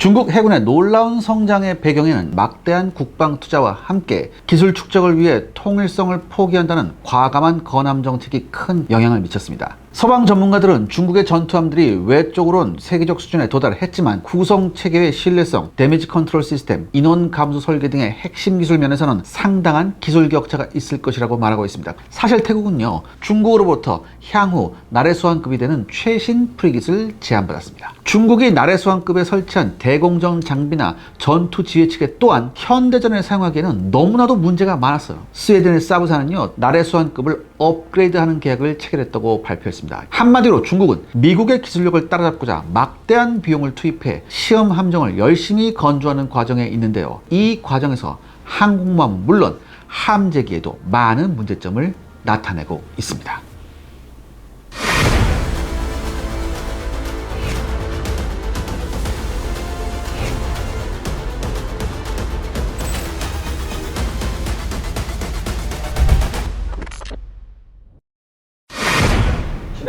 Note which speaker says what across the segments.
Speaker 1: 중국 해군의 놀라운 성장의 배경에는 막대한 국방 투자와 함께 기술 축적을 위해 통일성을 포기한다는 과감한 건함 정책이 큰 영향을 미쳤습니다. 서방 전문가들은 중국의 전투함들이 외적으로는 세계적 수준에 도달했지만 구성 체계의 신뢰성, 데미지 컨트롤 시스템, 인원 감소 설계 등의 핵심 기술 면에서는 상당한 기술 격차가 있을 것이라고 말하고 있습니다. 사실 태국은요, 중국으로부터 향후 나래수왕급이 되는 최신 프리깃을 제안받았습니다. 중국이 나래수왕급에 설치한 대공정 장비나 전투 지휘체계 또한 현대전에 사용하기에는 너무나도 문제가 많았어요. 스웨덴의 사브사는요, 나래수왕급을 업그레이드하는 계약을 체결했다고 발표했습니다. 한마디로 중국은 미국의 기술력을 따라잡고자 막대한 비용을 투입해 시험 함정을 열심히 건조하는 과정에 있는데요. 이 과정에서 항공모함은 물론 함재기에도 많은 문제점을 나타내고 있습니다.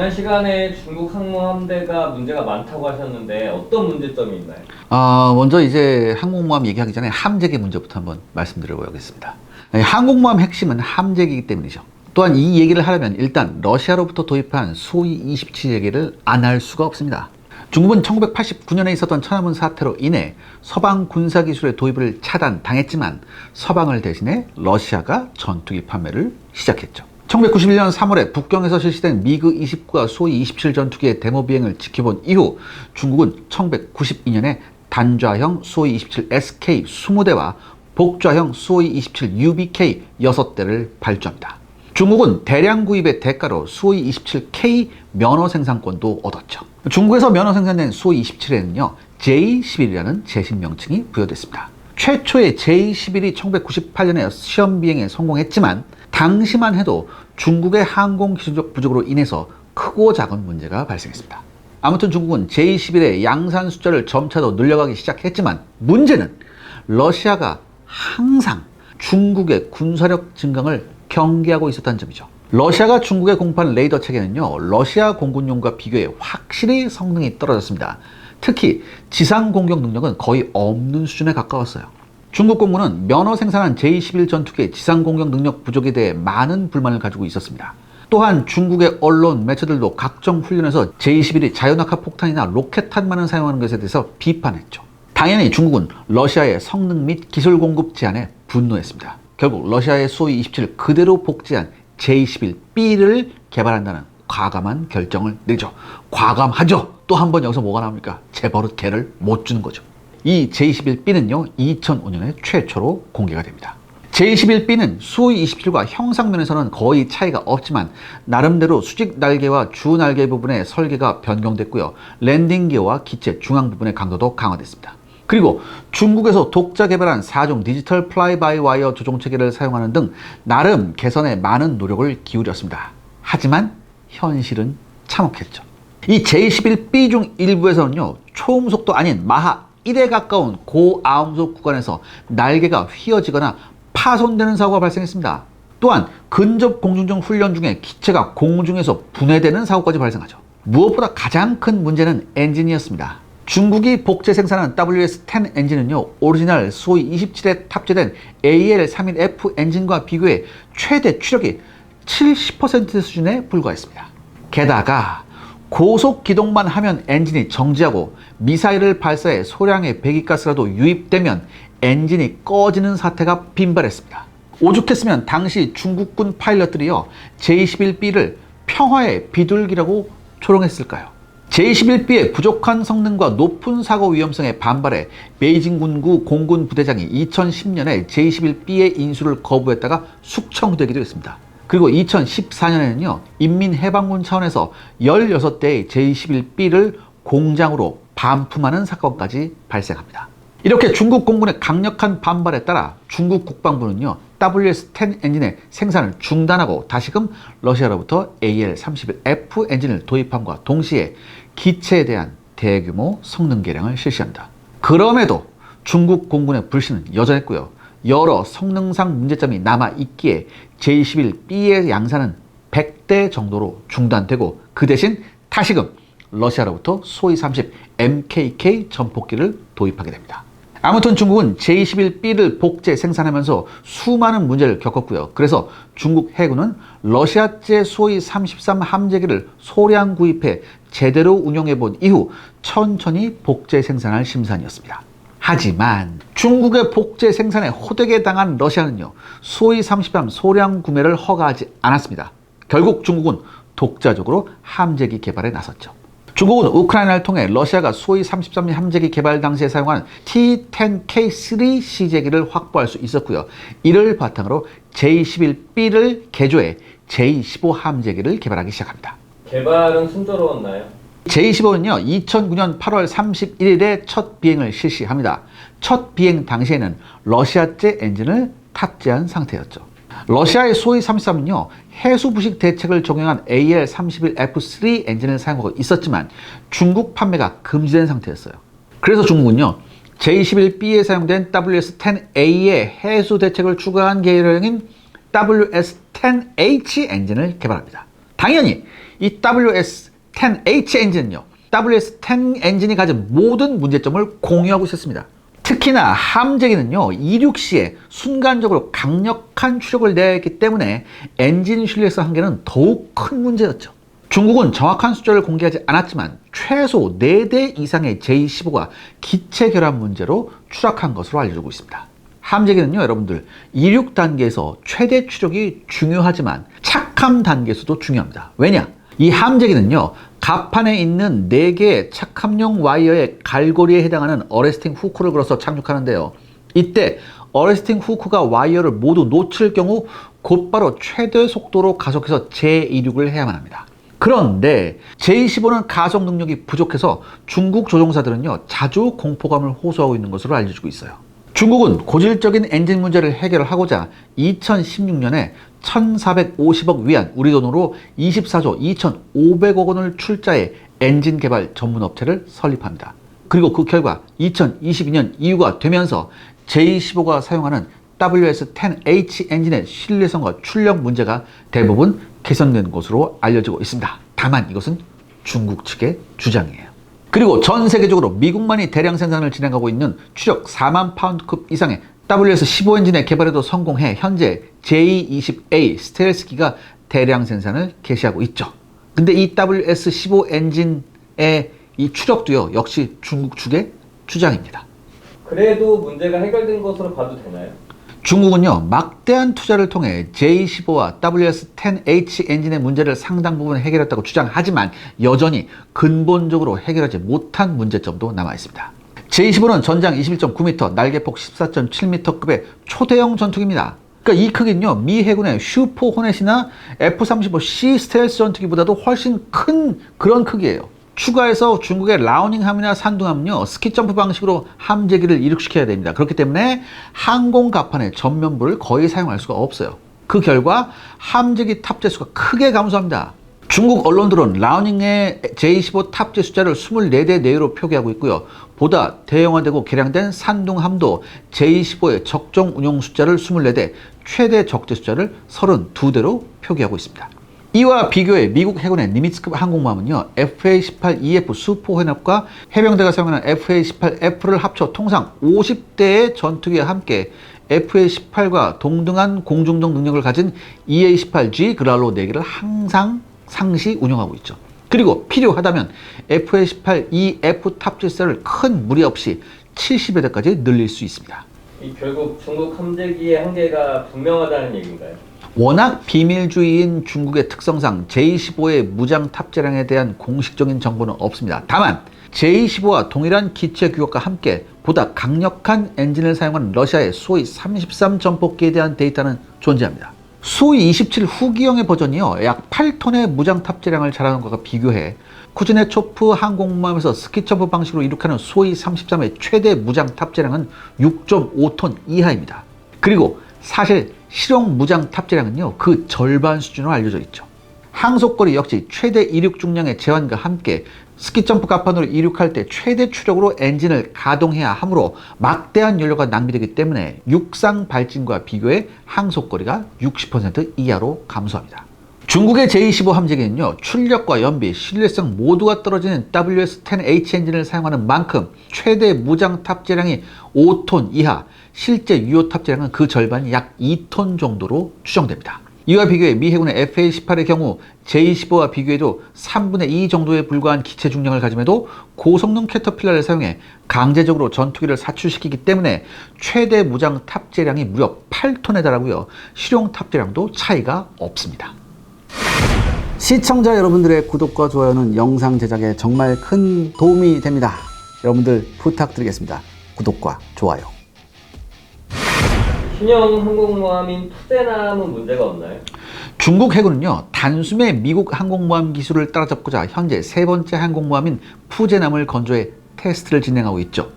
Speaker 2: 지난 시간에 중국 항모 함대가 문제가 많다고 하셨는데 어떤 문제점이 있나요?
Speaker 1: 어, 먼저 이제 항공모함 얘기하기 전에 함재기 문제부터 한번 말씀드려보겠습니다. 네, 항공모함 핵심은 함재기이기 때문이죠. 또한 이 얘기를 하려면 일단 러시아로부터 도입한 소위 27얘기를 안 할 수가 없습니다. 중국은 1989년에 있었던 천안문 사태로 인해 서방 군사 기술의 도입을 차단당했지만 서방을 대신해 러시아가 전투기 판매를 시작했죠. 1991년 3월에 북경에서 실시된 미그 29가 소위 27 전투기의 데모 비행을 지켜본 이후 중국은 1992년에 단좌형 소위 27 SK 20대와 복좌형 소위 27 UBK 6대를 발주합니다. 중국은 대량 구입의 대가로 소위 27K 면허 생산권도 얻었죠. 중국에서 면허 생산된 소위 27에는요, J11이라는 재신 명칭이 부여됐습니다. 최초의 J11이 1998년에 시험 비행에 성공했지만 당시만 해도 중국의 항공 기술적 부족으로 인해서 크고 작은 문제가 발생했습니다. 아무튼 중국은 J11의 양산 숫자를 점차 더 늘려가기 시작했지만 문제는 러시아가 항상 중국의 군사력 증강을 경계하고 있었다는 점이죠. 러시아가 중국에 공급한 레이더 체계는요, 러시아 공군용과 비교해 확실히 성능이 떨어졌습니다. 특히 지상 공격 능력은 거의 없는 수준에 가까웠어요. 중국 공군은 면허 생산한 J-11 전투기의 지상 공격 능력 부족에 대해 많은 불만을 가지고 있었습니다. 또한 중국의 언론, 매체들도 각종 훈련에서 J-11이 자연낙하 폭탄이나 로켓탄만을 사용하는 것에 대해서 비판했죠. 당연히 중국은 러시아의 성능 및 기술 공급 제한에 분노했습니다. 결국 러시아의 소위 27을 그대로 복제한 J-11B를 개발한다는 과감한 결정을 내죠. 과감하죠. 또 한 번 여기서 뭐가 나옵니까? 재버릇 개를 못 주는 거죠. 이 J-11B는요, 2005년에 최초로 공개가 됩니다. J-11B는 수호이 27과 형상면에서는 거의 차이가 없지만 나름대로 수직 날개와 주 날개 부분의 설계가 변경됐고요. 랜딩 기어와 기체 중앙 부분의 강도도 강화됐습니다. 그리고 중국에서 독자 개발한 4종 디지털 플라이 바이 와이어 조종 체계를 사용하는 등 나름 개선에 많은 노력을 기울였습니다. 하지만 현실은 참혹했죠. 이 J11B 중 일부에서는요, 초음속도 아닌 마하 1에 가까운 고아음속 구간에서 날개가 휘어지거나 파손되는 사고가 발생했습니다. 또한 근접 공중정 훈련 중에 기체가 공중에서 분해되는 사고까지 발생하죠. 무엇보다 가장 큰 문제는 엔진이었습니다. 중국이 복제 생산한 WS-10 엔진은요, 오리지널 소위 27에 탑재된 AL31F 엔진과 비교해 최대 추력이 70% 수준에 불과했습니다. 게다가 고속 기동만 하면 엔진이 정지하고 미사일을 발사해 소량의 배기가스라도 유입되면 엔진이 꺼지는 사태가 빈발했습니다. 오죽했으면 당시 중국군 파일럿들이요 J-11B를 평화의 비둘기라고 조롱했을까요? J-11B의 부족한 성능과 높은 사고 위험성에 반발해 베이징 군구 공군 부대장이 2010년에 J-11B의 인수를 거부했다가 숙청되기도 했습니다. 그리고 2014년에는요, 인민해방군 차원에서 16대의 J-11B를 공장으로 반품하는 사건까지 발생합니다. 이렇게 중국 공군의 강력한 반발에 따라 중국 국방부는요, WS-10 엔진의 생산을 중단하고 다시금 러시아로부터 AL-31F 엔진을 도입함과 동시에 기체에 대한 대규모 성능 개량을 실시합니다. 그럼에도 중국 공군의 불신은 여전했고요. 여러 성능상 문제점이 남아 있기에 J11B의 양산은 100대 정도로 중단되고 그 대신 다시금 러시아로부터 소위 30 MKK 전폭기를 도입하게 됩니다. 아무튼 중국은 제21B를 복제 생산하면서 수많은 문제를 겪었고요. 그래서 중국 해군은 러시아제 소위 33 함재기를 소량 구입해 제대로 운용해 본 이후 천천히 복제 생산할 심산이었습니다. 하지만 중국의 복제 생산에 호되게 당한 러시아는요, 소위 33 소량 구매를 허가하지 않았습니다. 결국 중국은 독자적으로 함재기 개발에 나섰죠. 중국은 우크라이나를 통해 러시아가 소위 33년 함재기 개발 당시에 사용한 T-10K3 시제기를 확보할 수 있었고요. 이를 바탕으로 J-21B를 개조해 J-15 함재기를 개발하기 시작합니다.
Speaker 2: 개발은 순조로웠나요?
Speaker 1: J-15는요, 2009년 8월 31일에 첫 비행을 실시합니다. 첫 비행 당시에는 러시아제 엔진을 탑재한 상태였죠. 러시아의 소위 33은요, 해수 부식 대책을 적용한 AL-31F3 엔진을 사용하고 있었지만 중국 판매가 금지된 상태였어요. 그래서 중국은요, J-21B에 사용된 WS-10A의 해수 대책을 추가한 계열형인 WS-10H 엔진을 개발합니다. 당연히 이 WS-10H 엔진은요, WS-10 엔진이 가진 모든 문제점을 공유하고 있었습니다. 특히나 함재기는요, 이륙 시에 순간적으로 강력한 추력을 내야 했기 때문에 엔진 신뢰성 한계는 더욱 큰 문제였죠. 중국은 정확한 숫자를 공개하지 않았지만 최소 4대 이상의 J-15가 기체 결함 문제로 추락한 것으로 알려지고 있습니다. 함재기는요, 여러분들, 이륙 단계에서 최대 추력이 중요하지만 착함 단계에서도 중요합니다. 왜냐? 이 함재기는요, 갑판에 있는 4개의 착함용 와이어의 갈고리에 해당하는 어레스팅 후크를 걸어서 착륙하는데요. 이때 어레스팅 후크가 와이어를 모두 놓칠 경우 곧바로 최대 속도로 가속해서 재이륙을 해야만 합니다. 그런데 J-15는 가속 능력이 부족해서 중국 조종사들은요, 자주 공포감을 호소하고 있는 것으로 알려지고 있어요. 중국은 고질적인 엔진 문제를 해결하고자 2016년에 1,450억 위안, 우리 돈으로 24조 2,500억 원을 출자해 엔진 개발 전문 업체를 설립합니다. 그리고 그 결과 2022년 이후가 되면서 J15가 사용하는 WS-10H 엔진의 신뢰성과 출력 문제가 대부분 개선된 것으로 알려지고 있습니다. 다만 이것은 중국 측의 주장이에요. 그리고 전 세계적으로 미국만이 대량 생산을 진행하고 있는 추력 4만 파운드급 이상의 WS15 엔진의 개발에도 성공해 현재 J20A 스텔스기가 대량 생산을 개시하고 있죠. 근데 이 WS15 엔진의 이 추력도요, 역시 중국 측의 주장입니다.
Speaker 2: 그래도 문제가 해결된 것으로 봐도 되나요?
Speaker 1: 중국은요, 막대한 투자를 통해 J15와 WS-10H 엔진의 문제를 상당 부분 해결했다고 주장하지만 여전히 근본적으로 해결하지 못한 문제점도 남아 있습니다. J15는 전장 21.9m, 날개폭 14.7m급의 초대형 전투기입니다. 그러니까 이 크기는요, 미 해군의 슈퍼 호넷이나 F-35C 스텔스 전투기보다도 훨씬 큰 그런 크기예요. 추가해서 중국의 라우닝함이나 산둥함은요 스키 점프 방식으로 함재기를 이륙시켜야 됩니다. 그렇기 때문에 항공 갑판의 전면부를 거의 사용할 수가 없어요. 그 결과 함재기 탑재 수가 크게 감소합니다. 중국 언론들은 라우닝의 J-15 탑재 숫자를 24대 내외로 표기하고 있고요. 보다 대형화되고 개량된 산둥함도 J-15의 적정 운용 숫자를 24대, 최대 적재 숫자를 32대로 표기하고 있습니다. 이와 비교해 미국 해군의 니미츠급 항공모함은요 FA-18EF 수포 해납과 해병대가 사용하는 FA-18F를 합쳐 통상 50대의 전투기와 함께 FA-18과 동등한 공중동 능력을 가진 EA-18G 그랄로 4개를 항상 상시 운영하고 있죠. 그리고 필요하다면 FA-18EF 탑재설을 큰 무리 없이 70여 대까지 늘릴 수 있습니다.
Speaker 2: 이 결국 중국 함재기의 한계가 분명하다는 얘기인가요?
Speaker 1: 워낙 비밀주의인 중국의 특성상 J-15의 무장 탑재량에 대한 공식적인 정보는 없습니다. 다만 J-15와 동일한 기체 규격과 함께 보다 강력한 엔진을 사용한 러시아의 소위 33 전폭기에 대한 데이터는 존재합니다. 소위 27 후기형의 버전이요 약 8톤의 무장 탑재량을 자랑하는 것과 비교해 쿠즈네 초프 항공모함에서 스키 점프 방식으로 이륙하는 소위 33의 최대 무장 탑재량은 6.5톤 이하입니다. 그리고 사실 실용 무장 탑재량은요 그 절반 수준으로 알려져 있죠. 항속거리 역시 최대 이륙 중량의 제한과 함께 스키 점프 갑판으로 이륙할 때 최대 추력으로 엔진을 가동해야 하므로 막대한 연료가 낭비되기 때문에 육상 발진과 비교해 항속거리가 60% 이하로 감소합니다. 중국의 J-15 함재기는요, 출력과 연비, 신뢰성 모두가 떨어지는 WS-10H 엔진을 사용하는 만큼 최대 무장 탑재량이 5톤 이하, 실제 유효 탑재량은 그 절반이 약 2톤 정도로 추정됩니다. 이와 비교해 미 해군의 FA-18의 경우 J-15와 비교해도 3분의 2 정도에 불과한 기체 중량을 가짐에도 고성능 캐터필러를 사용해 강제적으로 전투기를 사출시키기 때문에 최대 무장 탑재량이 무려 8톤에 달하고요. 실용 탑재량도 차이가 없습니다.
Speaker 3: 시청자 여러분들의 구독과 좋아요는 영상 제작에 정말 큰 도움이 됩니다. 여러분들 부탁드리겠습니다. 구독과 좋아요.
Speaker 2: 신형 항공모함인 푸제남은 문제가 없나요?
Speaker 1: 중국 해군은요 단숨에 미국 항공모함 기술을 따라잡고자 현재 세 번째 항공모함인 푸제남을 건조해 테스트를 진행하고 있죠.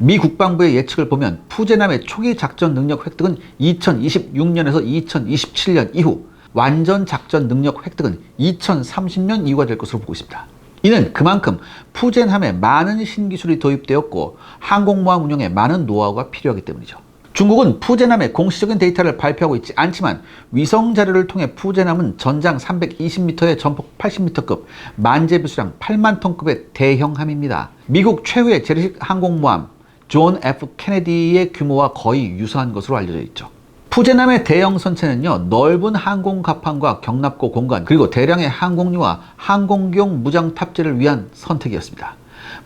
Speaker 1: 미 국방부의 예측을 보면 푸제남의 초기 작전 능력 획득은 2026년에서 2027년 이후, 완전 작전 능력 획득은 2030년 이후가 될 것으로 보고 있습니다. 이는 그만큼 푸젠함에 많은 신기술이 도입되었고 항공모함 운영에 많은 노하우가 필요하기 때문이죠. 중국은 푸젠함의 공식적인 데이터를 발표하고 있지 않지만 위성 자료를 통해 푸젠함은 전장 320m의 전폭 80m급 만재 배수량 8만 톤급의 대형함입니다. 미국 최후의 재래식 항공모함 존 F 케네디의 규모와 거의 유사한 것으로 알려져 있죠. 푸젠함의 대형 선체는요 넓은 항공 갑판과 경납고 공간 그리고 대량의 항공유와 항공기용 무장 탑재를 위한 선택이었습니다.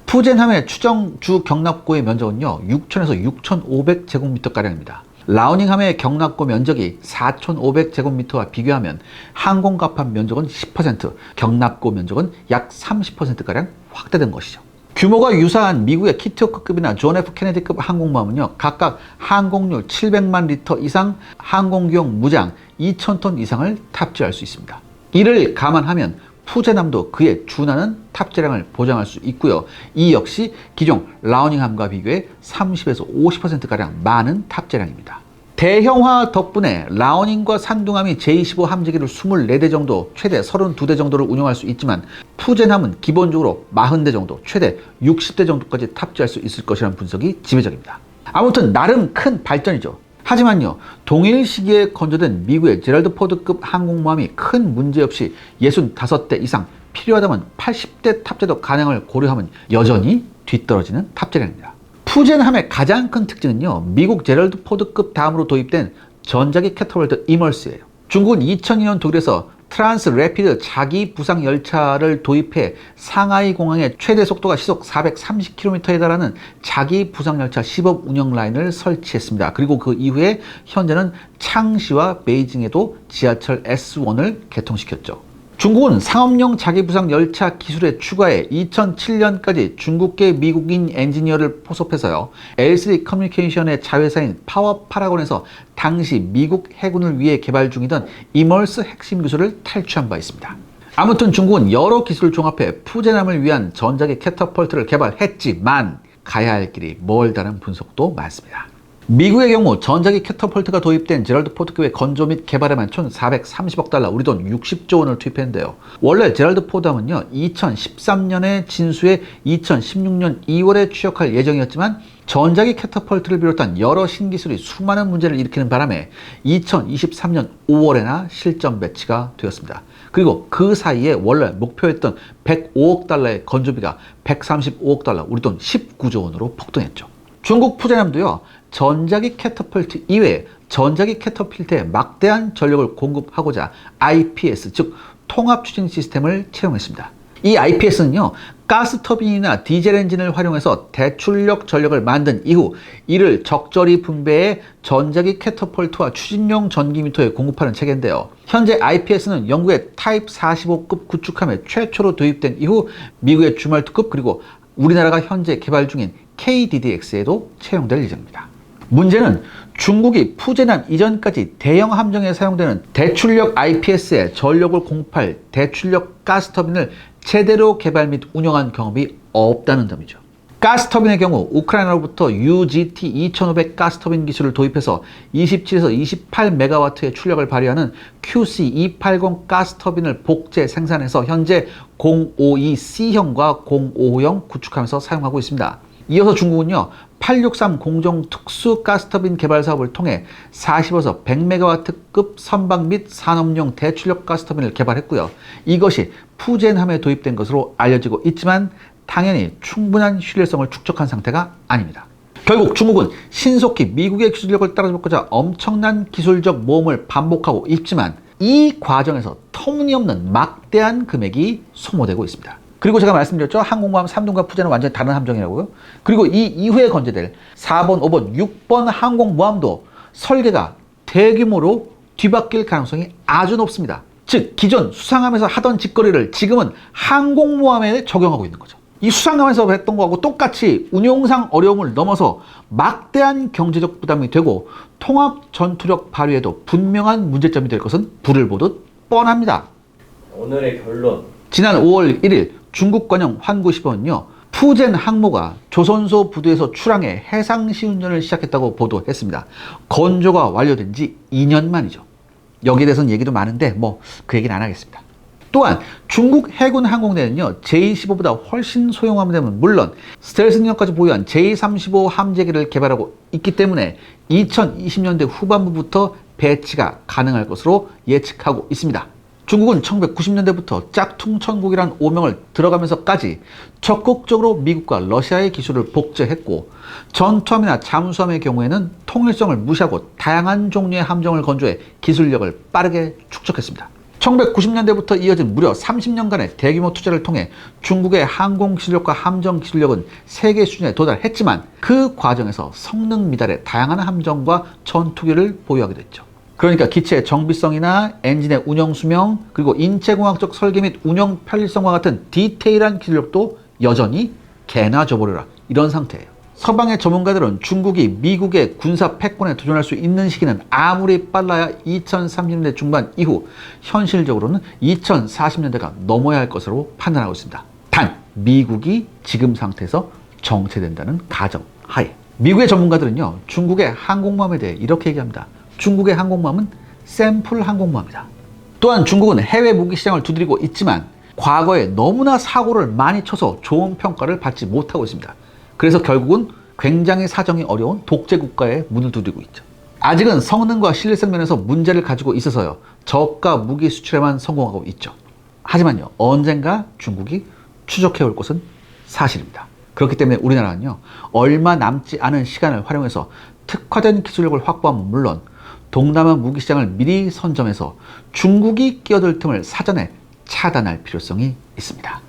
Speaker 1: 푸젠함의 추정 주 경납고의 면적은요 6,000에서 6,500제곱미터 가량입니다. 라우닝함의 경납고 면적이 4,500제곱미터와 비교하면 항공 갑판 면적은 10%, 경납고 면적은 약 30%가량 확대된 것이죠. 규모가 유사한 미국의 키티오크급이나 존 F 케네디급 항공모함은요 각각 항공유 700만 리터 이상 항공기용 무장 2,000톤 이상을 탑재할 수 있습니다. 이를 감안하면 푸제남도 그에 준하는 탑재량을 보장할 수 있고요. 이 역시 기존 라우닝함과 비교해 30에서 50%가량 많은 탑재량입니다. 대형화 덕분에 라우닝과 산둥함이 J-15 함재기를 24대 정도, 최대 32대 정도를 운영할 수 있지만 푸젠함은 기본적으로 40대 정도, 최대 60대 정도까지 탑재할 수 있을 것이라는 분석이 지배적입니다. 아무튼 나름 큰 발전이죠. 하지만요, 동일 시기에 건조된 미국의 제럴드 포드급 항공모함이 큰 문제 없이 65대 이상 필요하다면 80대 탑재도 가능을 고려하면 여전히 뒤떨어지는 탑재량입니다. 푸젠함의 가장 큰 특징은요, 미국 제럴드 포드급 다음으로 도입된 전자기 캐터벌트 이멀스예요. 중국은 2002년 독일에서 트란스 레피드 자기 부상 열차를 도입해 상하이 공항의 최대 속도가 시속 430km에 달하는 자기 부상 열차 시범 운영 라인을 설치했습니다. 그리고 그 이후에 현재는 창시와 베이징에도 지하철 S1을 개통시켰죠. 중국은 상업용 자기부상 열차 기술에 추가해 2007년까지 중국계 미국인 엔지니어를 포섭해서요. L3 커뮤니케이션의 자회사인 파워 파라곤에서 당시 미국 해군을 위해 개발 중이던 이멀스 핵심 기술을 탈취한 바 있습니다. 아무튼 중국은 여러 기술을 종합해 푸제남을 위한 전자기 캐터펄트를 개발했지만 가야 할 길이 멀다는 분석도 많습니다. 미국의 경우 전자기 캐터펄트가 도입된 제럴드 포드급의 건조 및 개발에만 총 430억 달러, 우리 돈 60조 원을 투입했는데요. 원래 제럴드 포드함은요, 2013년에 진수해 2016년 2월에 취역할 예정이었지만 전자기 캐터펄트를 비롯한 여러 신기술이 수많은 문제를 일으키는 바람에 2023년 5월에나 실전 배치가 되었습니다. 그리고 그 사이에 원래 목표했던 105억 달러의 건조비가 135억 달러, 우리 돈 19조 원으로 폭등했죠. 중국 푸제남도요, 전자기 캐터펄트 이외에 전자기 캐터필트에 막대한 전력을 공급하고자 IPS, 즉 통합 추진 시스템을 채용했습니다. 이 IPS는요, 가스 터빈이나 디젤 엔진을 활용해서 대출력 전력을 만든 이후 이를 적절히 분배해 전자기 캐터펄트와 추진용 전기미터에 공급하는 체계인데요. 현재 IPS는 영국의 타입 45급 구축함에 최초로 도입된 이후 미국의 주말투급 그리고 우리나라가 현재 개발 중인 KDDX에도 채용될 예정입니다. 문제는 중국이 푸제남 이전까지 대형 함정에 사용되는 대출력 IPS에 전력을 공급할 대출력 가스터빈을 제대로 개발 및 운영한 경험이 없다는 점이죠. 가스터빈의 경우 우크라이나로부터 UGT 2500 가스터빈 기술을 도입해서 27에서 28메가와트의 출력을 발휘하는 QC280 가스터빈을 복제 생산해서 현재 052C형과 055형 구축하면서 사용하고 있습니다. 이어서 중국은요, 863 공정 특수 가스터빈 개발 사업을 통해 40에서 100메가와트급 선박 및 산업용 대출력 가스터빈을 개발했고요. 이것이 푸젠함에 도입된 것으로 알려지고 있지만 당연히 충분한 신뢰성을 축적한 상태가 아닙니다. 결국 중국은 신속히 미국의 기술력을 따라잡고자 엄청난 기술적 모험을 반복하고 있지만 이 과정에서 터무니없는 막대한 금액이 소모되고 있습니다. 그리고 제가 말씀드렸죠. 항공모함 3등과 푸제는 완전히 다른 함정이라고요. 그리고 이 이후에 건재될 4번, 5번, 6번 항공모함도 설계가 대규모로 뒤바뀔 가능성이 아주 높습니다. 즉 기존 수상함에서 하던 짓거리를 지금은 항공모함에 적용하고 있는 거죠. 이 수상함에서 했던 거하고 똑같이 운용상 어려움을 넘어서 막대한 경제적 부담이 되고 통합 전투력 발휘에도 분명한 문제점이 될 것은 불을 보듯 뻔합니다.
Speaker 2: 오늘의 결론.
Speaker 1: 지난 5월 1일 중국 관영 환구시번은요 푸젠 항모가 조선소 부두에서 출항해 해상 시운전을 시작했다고 보도했습니다. 건조가 완료된 지 2년 만이죠. 여기에 대해서는 얘기도 많은데 뭐 그 얘기는 안 하겠습니다. 또한 중국 해군 항공대는요 J-15보다 훨씬 소형함대는 물론 스텔스 능력까지 보유한 J-35 함재기를 개발하고 있기 때문에 2020년대 후반부부터 배치가 가능할 것으로 예측하고 있습니다. 중국은 1990년대부터 짝퉁 천국이란 오명을 들어가면서까지 적극적으로 미국과 러시아의 기술을 복제했고 전투함이나 잠수함의 경우에는 통일성을 무시하고 다양한 종류의 함정을 건조해 기술력을 빠르게 축적했습니다. 1990년대부터 이어진 무려 30년간의 대규모 투자를 통해 중국의 항공 기술력과 함정 기술력은 세계 수준에 도달했지만 그 과정에서 성능 미달의 다양한 함정과 전투기를 보유하게 됐죠. 그러니까 기체의 정비성이나 엔진의 운영 수명, 그리고 인체공학적 설계 및 운영 편리성과 같은 디테일한 기술력도 여전히 개나 줘버려라 이런 상태예요. 서방의 전문가들은 중국이 미국의 군사 패권에 도전할 수 있는 시기는 아무리 빨라야 2030년대 중반 이후 현실적으로는 2040년대가 넘어야 할 것으로 판단하고 있습니다. 단 미국이 지금 상태에서 정체된다는 가정 하에 미국의 전문가들은요 중국의 항공모함에 대해 이렇게 얘기합니다. 중국의 항공모함은 샘플 항공모함이다. 또한 중국은 해외 무기 시장을 두드리고 있지만 과거에 너무나 사고를 많이 쳐서 좋은 평가를 받지 못하고 있습니다. 그래서 결국은 굉장히 사정이 어려운 독재 국가에 문을 두드리고 있죠. 아직은 성능과 신뢰성 면에서 문제를 가지고 있어서요. 저가 무기 수출에만 성공하고 있죠. 하지만요. 언젠가 중국이 추적해 올 것은 사실입니다. 그렇기 때문에 우리나라는요. 얼마 남지 않은 시간을 활용해서 특화된 기술력을 확보하면 물론 동남아 무기 시장을 미리 선점해서 중국이 끼어들 틈을 사전에 차단할 필요성이 있습니다.